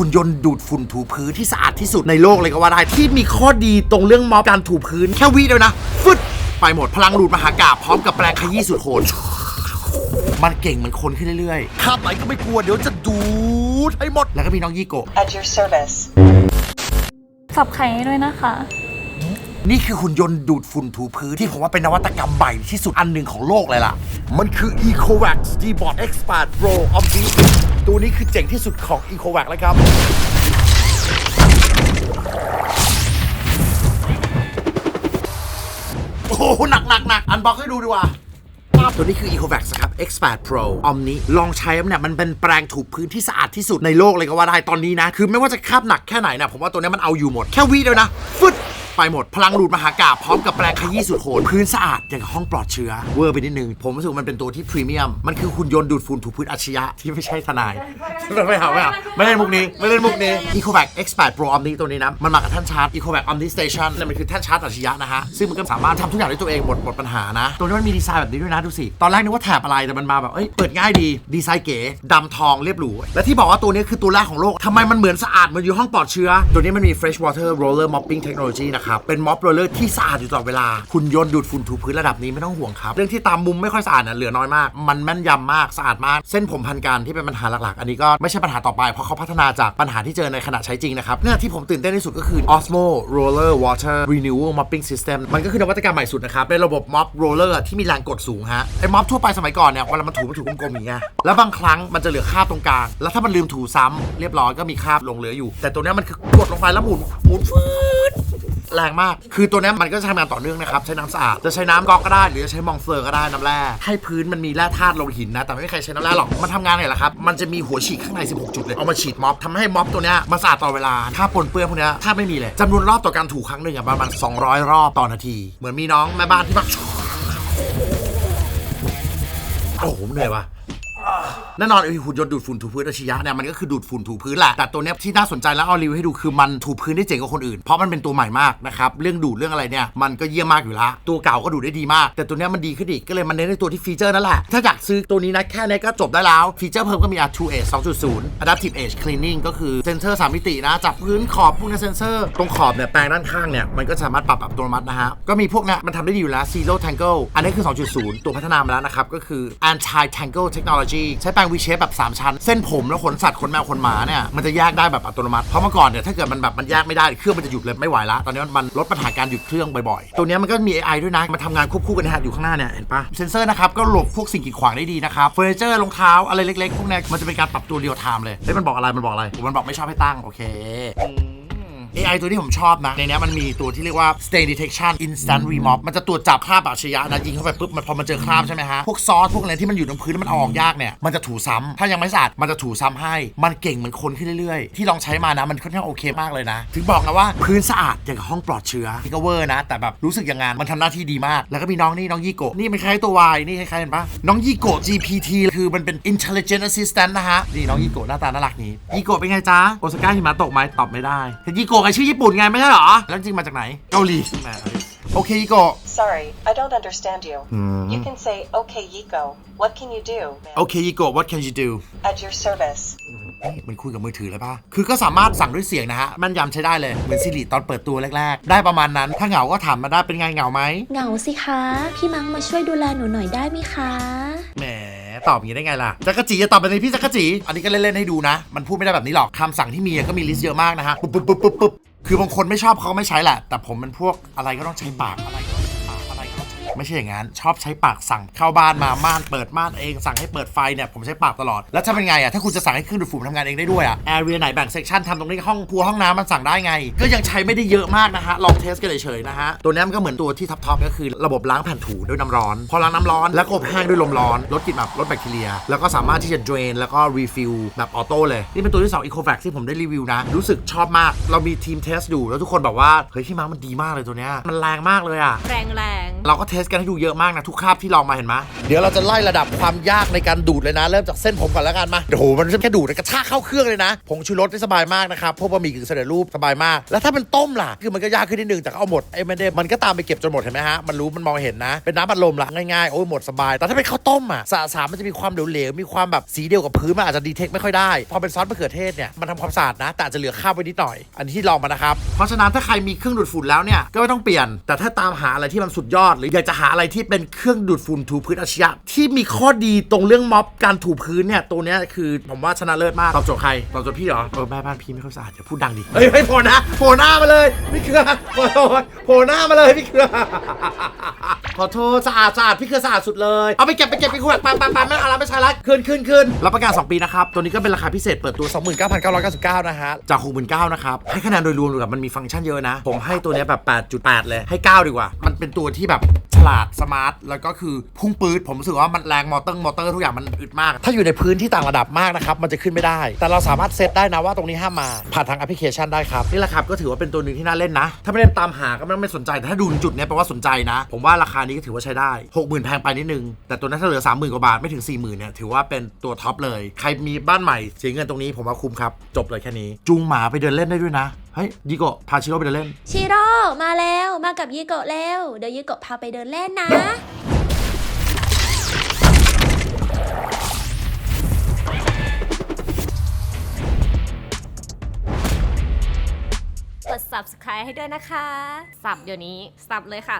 หุ่นยนต์ดูดฝุ่นถูพื้นที่สะอาดที่สุดในโลกเลยก็ว่าได้ที่มีข้อดีตรงเรื่องม็อบการถูพื้นแค่วิเดียวนะฟึดไปหมดพลังดูดมหากาพย์พร้อมกับแปรงขยี้สุดโหดมันเก่งเหมือนคนขึ้นเรื่อยๆคาบไหนก็ไม่กลัวเดี๋ยวจะดูดให้หมดแล้วก็มีน้องยี่โกะ At your service. สับไข่ให้ด้วยนะคะ นี่คือหุ่นยนต์ดูดฝุ่นถูพื้นที่ผมว่าเป็นนวัตกรรมใหม่ที่สุดอันหนึ่งของโลกเลยล่ะ มันคือ EcoVax D-Bot Expert Pro of t h ตัวนี้คือเจ๋งที่สุดของ EcoVax เลยครับ โอ้โหหนักหนักหนักอันบ็อกให้ดูดีกว่าตัวนี้คือ Ecovax ครับ Expert Pro Omni ลองใช้แล้วเนี่ยมันเป็นแปรงถูพื้นที่สะอาดที่สุดในโลกเลยก็ว่าได้ตอนนี้นะ คือไม่ว่าจะคาบหนักแค่ไหนนะผมว่าตัวนี้มันเอาอยู่หมด แค่วิเดียวนะฟึด ไปหมด พลังดูดมหากาพร้อมกับแปรงขยี้สุดโหดพื้นสะอาดอย่างกับห้องปลอดเชื้อ เวอร์ไปนิดนึง ผมรู้สึกมันเป็นตัวที่พรีเมียม มันคือหุ่นยนต์ดูดฝุ่นถูพื้นอัจฉริยะที่ไม่ใช่ทนาย ไม่เอาไม่เอาไม่เล่นมุกนี้ ไม่เล่นมุกนี้ Ecovac Expert Pro Omni ตัวนี้นะ มันมากับท่านชาร์จ Ecovac Omni Station นั่มันคือท่านชาร์จอัจฉริยะนะฮะ ซึ่งมันก็สามารถทำทุกอย่างด้วยตัวเองหมดหมดปัญหานะ ตัวนี้มันมีดีไซน์แบบนี้ด้วยนะดูสิ ตอนแรกนึกว่าแถบอะไรแต่มันมาแบบเอ้ยเปิดง่ายดีดีไซน์เก๋ดำทองเรียบหรูและที่บอกว่าตัวนี้คือตัวแรกของโลกทำไมมันเหมือนสะอาดเหมือนอยู่ห้องปลอดเชื้อตัวนี้มันมี Fresh Water Roller Mopping Technology นะครับ เป็น mop roller ที่สะอาดอยู่ตลอดเวลาหุ่นยนต์ดูดฝุ่นถูพื้นระดับนี้ไม่ต้องห่วงครับ เรื่องที่ตามมุมไม่ค่อยสะอาดนะเหลือน้อยมาก มันแม่นยำมากสะอาดมาก เส้นผมพันกันที่เป็นปัญหาหลักๆ อันนี้ก็ไม่ใช่ปัญหาต่อไปเพราะเขาพัฒนาจากปัญหาที่เจอในขณะใช้จริงนะครับเนี่ยที่ผมตื่นเต้นที่สุดก็คือ Osmo Roller Water Renewal Mopping System มันก็คือนวัตกรรมใหม่สุดนะครับเป็นระบบ mop roller ที่มีแรงกดสูงฮะไอ้ mop ทั่วไปสมัยก่อนเนี่ยเวลามันถูมันถูกลมๆอย่างเงี้ยแล้วบางครั้งมันจะเหลือคราบตรงกลางแล้วถ้ามันลืมถูซ้ำเรียบร้อยก็มีคราบลงเหลืออยู่ แต่ตัวเนี้ยมันคือกดลงไปแล้วหมุนหมุนฟื แรงมาก คือตัวนี้มันก็จะทำงานต่อเนื่องนะครับ ใช้น้ำสะอาด จะใช้น้ำก๊อกก็ได้ หรือจะใช้มองเฟอร์ก็ได้น้ำแร่ ให้พื้นมันมีแร่ธาตุลงหินนะ แต่ไม่มีใครใช้น้ำแร่หรอก มันทำงานไงล่ะครับ มันจะมีหัวฉีดข้างใน 16 จุดเลย เอามาฉีดม็อบทำให้ม็อบตัวนี้มันสะอาดตลอเวลา ถ้าปนเปื้อนพวกนี้ถ้าไม่มีเลยจำนวนรอบต่อการถูครั้งหนึ่งอะประมาณ 200 รอบต่อนาที เหมือนมีน้องแม่บ้านที่แบบโอ้โหเหนื่อยว่ะ แน่นอนไอ้หุ่นยนต์ดูดฝุ่นถูพื้นอาชียะเนี่ยมันก็คือดูดฝุ่นถูพื้นแหละแต่ตัวเนี้ยที่น่าสนใจแล้วเอารีวิวให้ดูคือมันถูพื้นได้เจ๋งกว่าคนอื่น เพราะมันเป็นตัวใหม่มากนะครับเรื่องดูดเรื่องอะไรเนี่ยมันก็เยี่ยมมากอยู่ละตัวเก่าก็ดูดได้ดีมาก แต่ตัวเนี้ยมันดีขึ้นอีกก็เลยมันเน้นในตัวที่ฟีเจอร์นั่นแหละถ้าอยากซื้อตัวนี้นะแค่นี้ก็จบได้แล้วฟีเจอร์เพิ่มก็มี R2A 2.0 Adaptive Edge Cleaning ก็คือเซนเซอร์สามมิตินะจับพื้นขอบพวกนี้เซนเซอร์ตรงขอบเนี่ยแปลงด้านข้างเนี่ยมันก็สามารถปรับอัตโนมัตินะฮะก็มีพวกนี้มันทำได้ดีอยู่แล้ว Zero Tangle อันนี้คือ 2.0 ตัวพัฒนามาแล้วนะครับก็คือ Anti Tangle Technology ใช้แปรงวิเชฟแบบ 3 ชั้น เส้นผมแล้วขนสัตว์ขนแมวขนหมาเนี่ยมันจะแยกได้แบบอัตโนมัติเพราะเมื่อก่อนเนี่ยถ้าเกิดมันแบบมันแยกไม่ได้เครื่องมันจะหยุดเลยไม่ไหวละตอนนี้มันลดปัญหาการหยุดเครื่องบ่อยๆตัวนี้มันก็มี AI ด้วยนะมันทำงานควบคู่กันนะฮะอยู่ข้างหน้าเนี่ยเห็นปะเซนเซอร์นะครับก็หลบพวกสิ่งกีดขวางได้ดีนะครับเฟอร์นิเจอร์รองเท้าอะไรเล็กๆพวกนี้มันจะเป็นการปรับตัวเรียลไทม์เลยเฮ้ยมันบอกอะไรมันบอกอะไรมันบอกไม่ชอบให้ตั้งโอเค AI ตัวที่ผมชอบนะ ในเนี้ยมันมีตัวที่เรียกว่า stain detection instant remop มันจะตรวจจับคราบอาชญะนะยิงเข้าไปปุ๊บมันพอมันเจอคราบใช่ไหมฮะ พวกซอสพวกอะไรที่มันอยู่ตรงพื้นแล้วมันเอาออกยากเนี่ย มันจะถูซ้ำถ้ายังไม่สะอาดมันจะถูซ้ำให้ มันเก่งเหมือนคนขึ้นเรื่อยๆ ที่ลองใช้มานะมันค่อนข้างโอเคมากเลยนะ ถึงบอกนะว่าพื้นสะอาดอย่างกับห้องปลอดเชื้อนี่ก็เวอร์นะ แต่แบบรู้สึกอย่างงานมันทำหน้าที่ดีมาก แล้วก็มีน้องนี่น้องยี่โกะนี่มันคล้ายตัววายนี่คล้ายๆเห็นปะน้องยี่โกะ GPT คือมันเป็น intelligent assistant นะฮะนี่น้องยี่โกะหน้าตาน่ารักนี้ยี่โกะเป็นไงจ๊ะโอซาก้าหิมะตกไหมตอบไม่ได้แต่ยี่โกะไอชื่อญี่ปุ่นไงไม่ใช่เหรอ แล้วจริงมาจากไหน เกาหลีแหมโอเคยี่โกะ Sorry, I don't understand you. You can say, okay, Yiko. What can you do? โอเคยี่โกะ what can you do At your service. เฮ้ยมันคุยกับมือถือเลยป่ะ คือก็สามารถสั่งด้วยเสียงนะฮะมันยำใช้ได้เลย เหมือนซิริตอนเปิดตัวแรก ๆ ได้ประมาณนั้น ถ้าเหงาก็ถามมาได้เป็นไงเหงาไหม เหงาสิคะ พี่มังมาช่วยดูแลหนูหน่อยได้ไหมคะ แหม ตอบอย่างนี้ได้ไงล่ะจักรจีจะตอบไปเลยพี่จักรจีอันนี้ก็เล่นๆให้ดูนะ มันพูดไม่ได้แบบนี้หรอกคำสั่งที่มีก็มีลิสต์เยอะมากนะฮะปุ๊บปุ๊บปุ๊บปุ๊บปุ๊บคือบางคนไม่ชอบเขาไม่ใช้แหละ แต่ผมเป็นพวกอะไรก็ต้องใช้ปากอะไร ไม่ใช่อย่างนั้น ชอบใช้ปากสั่งเข้าบ้านมาม่านเปิดม่านเองสั่งให้เปิดไฟเนี่ยผมใช้ปากตลอด แล้วจะเป็นไงอะถ้าคุณจะสั่งให้เครื่องดูดฝุ่นทำงานเองได้ด้วยอะแอเรียไหนแบ่งเซกชันทำตรงนี้ห้องครัวห้องน้ำมันสั่งได้ไง ก็ยังใช้ไม่ได้เยอะมากนะฮะลองเทสกันเฉยๆนะฮะตัวนี้มันก็เหมือนตัวที่ท็อปๆก็คือระบบล้างแผ่นถูด้วยน้ำร้อน พอล้างน้ำร้อนแล้วก็อบแห้งด้วยลมร้อนลดกลิ่นแบบลดแบคทีเรีย แล้วก็สามารถที่จะ drain แล้วก็ refill แบบออโต้เลยนี่เป็นตัวที่2 Ecovac ที่ผมได้รีวิวนะรู้สึกชอบมาก เรามีทีมเทสอยู่แล้วทุกคนบอกว่าเฮ้ยพี่มาร์มันดีมากเลยตัวเนี้ยมันแรงมากเลยอะแรงแรง เราก็เทสกันให้ดูเยอะมากนะทุกคาบที่ลองมาเห็นไหมเดี๋ยวเราจะไล่ระดับความยากในการดูดเลยนะ เริ่มจากเส้นผมก่อนแล้วกันมาโอ้โหมันไม่ใช่แค่ดูดนะกระชากเข้าเครื่องเลยนะผงชูรสนี่สบายมากนะครับพวกบะหมี่กึ่งสำเร็จรูปสบายมาก แล้วถ้าเป็นต้มล่ะคือมันก็ยากขึ้นนิดนึงแต่ก็เอาหมดไอ้ไม่ได้มันก็ตามไปเก็บจนหมดเห็นไหมฮะมันรู้มันมองเห็นนะ เป็นน้ำอัดลมละง่ายๆโอ้ยหมดสบายแต่ถ้าเป็นข้าวต้มอะสะสามมันจะมีความเหลวๆมีความแบบสีเดียวกับพื้นมันอาจจะดีเทคไม่ค่อยได้พอเป็นซอสมะเขือเทศเนี่ยมันทำความสะอาดนะแต่จะเหลือคราบไว้นิดหน่อย อันที่ลองมานะครับเพราะฉะนั้นถ้าใครมีเครื่องดูดฝุ่นแล้วเนี่ยก็ไม่ต้องเปลี่ยนแต่ถ้าตามหาอะไรที่มันสุดยอดหรืออยากจะหาอะไรที่เป็นเครื่องดูดฝุ่นถูพื้นอาชญะที่มีข้อดีตรงเรื่องม็อบการถูพื้นเนี่ยตัวเนี้ยคือผมว่าชนะเลิศมากตอบโจทย์ใครตอบโจทย์พี่เหรอเออแม่บ้านพี่ไม่ค่อยสะอาดอย่าพูดดังดิเฮ้ยเฮ้ยโผล่หน้าโผล่หน้ามาเลยพี่เครือโอ้โหโผล่หน้ามาเลยพี่เครือขอโทษสะอาดสะอาดพี่เครือสะอาดสุดเลยเอาไปเก็บไปเก็บไปขวดปังปังปังไม่เอาละไม่ใช่ละขึ้นขึ้นขึ้นรับประกัน2ปีนะครับตัวนี้ก็เป็นราคาพิเศษเปิดตัว 29,999นะฮะจาก69,000นะครับให้คะแนนโดยรวมดูแบบมันมีฟังก์ชันเยอะนะ ผมให้ตัวเนี้ยแบบ 8.8 เลยให้ 9 ดีกว่า มันเป็นตัวที่แบบฉลาดสมาร์ทแล้วก็คือพุ่งปืดผมรู้สึกว่ามันแรงมอเตอร์มอเตอร์ทุกอย่างมันอึดมาก ถ้าอยู่ในพื้นที่ต่างระดับมากนะครับ มันจะขึ้นไม่ได้ แต่เราสามารถเซตได้นะว่าตรงนี้ห้ามมา ผ่านทางแอปพลิเคชันได้ครับ นี่แหละครับก็ถือว่าเป็นตัวหนึ่งที่น่าเล่นนะ ถ้าไม่เล่นตามหาก็ไม่ต้องไม่สนใจแต่ถ้าดูจุดเนี้ยแปลว่าสนใจนะ ผมว่าราคานี้ก็ถือว่าใช้ได้60,000แพงไปนิดนึงแต่ตัวนั้นถ้าเหลือ 30,000กว่าบาทไม่ถึง 40,000เนี่ยถือว่าเป็นตัวท็อปเลย ใครมีบ้านใหม่เสียเงินตรงนี้ผมว่าคุ้มครับจบเลยแค่นี้จูงหมาไปเดินเล่นได้ด้วยนะเฮ้ยยิโกะพาชิโร่ไปเดินเล่น ชิโร่มาแล้วมากับยีโกะแล้ว เดี๋ยวยีโกะพาไปเดินเล่นนะ กด subscribe ให้ด้วยนะคะ สับเดี๋ยวนี้ สับเลยค่ะ